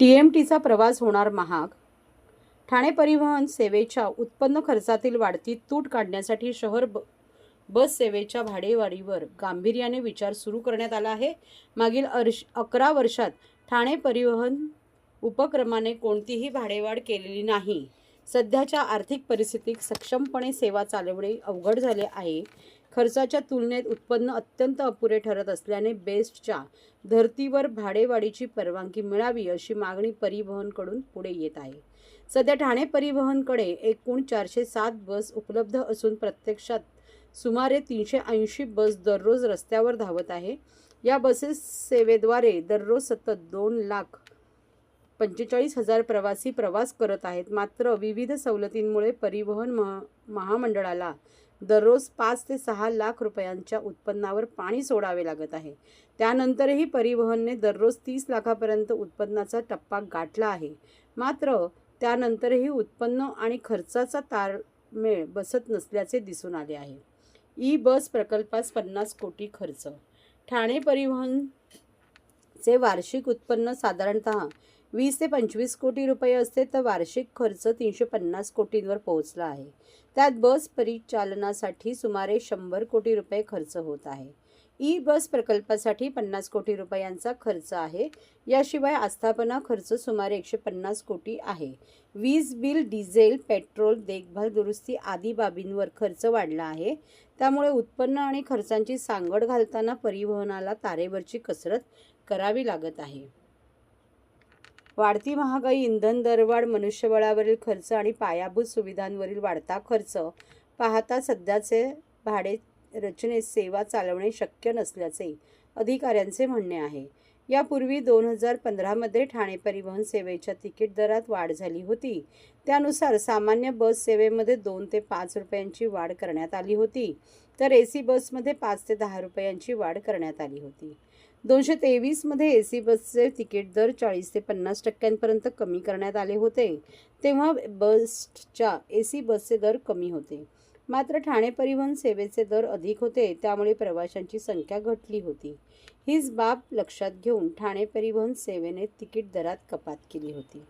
T M टीचा प्रवास होणार महाग. ठाणे परिवहन सेवेच्या उत्पन्न खर्चातील वाढती तूट काढण्यासाठी शहर ब बस सेवेच्या भाडेवाढीवर गांभीर्याने विचार सुरू करण्यात आला आहे. मागील अर्श अकरा वर्षात ठाणे परिवहन उपक्रमाने कोणतीही भाडेवाढ केलेली नाही. सध्याच्या आर्थिक परिस्थितीत सक्षमपणे सेवा चालवणे अवघड झाले आहे. खर्चाच्या तुलनेत उत्पन्न अत्यंत अपुरे ठरत असल्याने बेस्टच्या धर्तीवर भाडेवाढीची परवानगी मिळावी अशी मागणी परिवहनकडून पुढे येत आहे. सध्या ठाणे परिवहनकडे एकूण चारशे सात बस उपलब्ध असून प्रत्यक्षात सुमारे तीनशे ऐंशी बस दररोज रस्त्यावर धावत आहे. या बसेस सेवेद्वारे दररोज सतत दोन लाख पंचेचाळीस हजार प्रवासी प्रवास करत आहेत. मात्र विविध सवलतींमुळे परिवहन महा महामंडळाला दररोज पाच ते सहा लाख रुपयांच्या उत्पन्नावर पाणी सोडावे लागत आहे. त्यानंतरही परिवहनने दररोज तीस लाखापर्यंत उत्पन्नाचा टप्पा गाठला आहे. मात्र त्यानंतरही उत्पन्न आणि खर्चाचा ताळमेळ बसत नसल्याचे दिसून आले आहे. ई बस प्रकल्पास पन्नास कोटी खर्च. ठाणे परिवहनचे वार्षिक उत्पन्न साधारणतः वीस ते पंचवीस कोटी रुपये असते तर वार्षिक खर्च तीनशे पन्नास कोटींवर पोहोचला आहे. त्यात बस परिचालनासाठी सुमारे शंभर कोटी रुपये खर्च होत आहे. ई बस प्रकल्पासाठी पन्नास कोटी रुपयांचा खर्च आहे. याशिवाय आस्थापना खर्च सुमारे एकशे पन्नास कोटी आहे. वीज बिल डिझेल पेट्रोल देखभाल दुरुस्ती आदी बाबींवर खर्च वाढला आहे. त्यामुळे उत्पन्न आणि खर्चांची सांगड घालताना परिवहनाला तारेवरची कसरत करावी लागत आहे. वाढती महागाई इंधन दरवाढ मनुष्यबळावरील खर्च आणि पायाभूत सुविधांवरील वाढता खर्च पाहता सध्याचे भाडे रचनेत सेवा चालवणे शक्य नसल्याचे अधिकाऱ्यांचे म्हणणे आहे. यापूर्वी दोन हजार पंधरामध्ये ठाणे परिवहन सेवेच्या तिकीट दरात वाढ झाली होती. त्यानुसार सामान्य बस सेवेमध्ये दोन ते पाच रुपयांची वाढ करण्यात आली होती. तर ए सी बसमध्ये पाच ते दहा रुपयांची वाढ करण्यात आली होती. दोनशे तेवीसमध्ये ए सी बसचे तिकीट दर चाळीस ते पन्नास टक्क्यांपर्यंत कमी करण्यात आले होते. तेव्हा बसच्या ए सी बसचे दर कमी होते. मात्र ठाणे परिवहन सेवेचे दर अधिक होते त्यामुळे प्रवाशांची संख्या घटली होती. हीच बाब लक्षात घेऊन ठाणे परिवहन सेवेने तिकीट दरात कपात केली होती.